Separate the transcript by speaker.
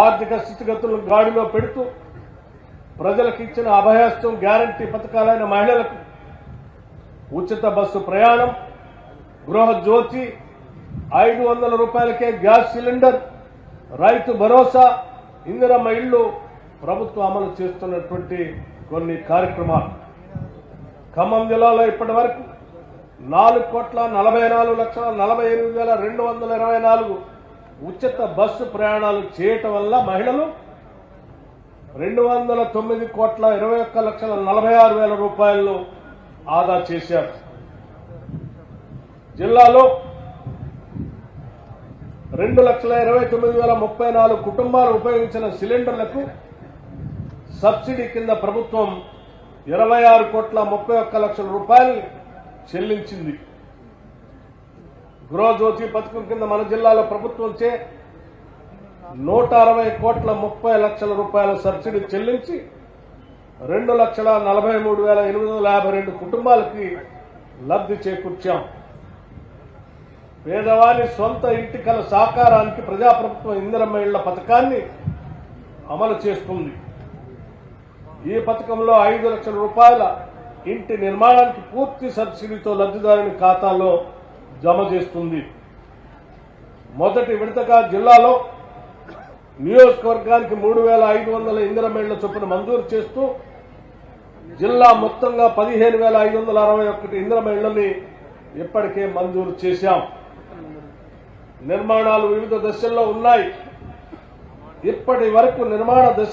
Speaker 1: ఆర్థిక స్థితిగతులను గాడిలో పెడుతూ ప్రజలకు ఇచ్చిన అభయస్తం గ్యారంటీ పథకాలైన మహిళలకు ఉచిత బస్సు ప్రయాణం గృహ జ్యోతి ఐదు వందల రూపాయలకే గ్యాస్ సిలిండర్ రైతు భరోసా ఇందిరమ్మ ఇళ్ళు ప్రభుత్వం అమలు చేస్తున్నటువంటి కొన్ని కార్యక్రమాలు. ఖమ్మం జిల్లాలో ఇప్పటి వరకు నాలుగు కోట్ల నలభై నాలుగు లక్షల నలభై ఎనిమిది వేల రెండు వందల ఇరవై నాలుగు ఉచిత బస్సు ప్రయాణాలు చేయటం వల్ల మహిళలు రెండు వందల తొమ్మిది కోట్ల ఇరవై ఒక్క లక్షల నలభై ఆరు వేల రూపాయలను ఆదా చేశారు. జిల్లాలో రెండు లక్షల ఇరవై తొమ్మిది వేల ముప్పై నాలుగు కుటుంబాలు ఉపయోగించిన సిలిండర్లకు సబ్సిడీ కింద ప్రభుత్వం ఇరవై ఆరు కోట్ల ముప్పై ఒక్క లక్షల రూపాయలు చెల్లించింది. గృహజ్యోతి పథకం కింద మన జిల్లాలో ప్రభుత్వంచే నూట అరవై కోట్ల ముప్పై లక్షల రూపాయల సబ్సిడీ చెల్లించి రెండు లక్షల నలభై మూడు వేల ఎనిమిది వందల యాభై రెండు కుటుంబాలకి లబ్ధి చేకూర్చాం. పేదవాని సొంత ఇంటి కల సాకారానికి ప్రజాప్రభుత్వం ఇందిరమ్మ ఇళ్ళ పథకాన్ని అమలు చేస్తుంది. ఈ పథకంలో ఐదు లక్షల రూపాయల ఇంటి నిర్మాణానికి పూర్తి సబ్సిడీతో లబ్ధిదారుని ఖాతాలో జమ చేస్తుంది. మొదటి విడతగా జిల్లాలో నియోజకవర్గానికి మూడు వేల ఐదు వందల ఇందిరమేళ్ళ చొప్పున మంజూరు చేస్తూ జిల్లా మొత్తంగా పదిహేను వేల ఐదు వందల అరవై ఒకటి ఇందిరమేళ్ళని ఇప్పటికే మంజూరు చేశాం. నిర్మాణాలు వివిధ దశల్లో ఉన్నాయి. ఇప్పటి వరకు నిర్మాణ దశ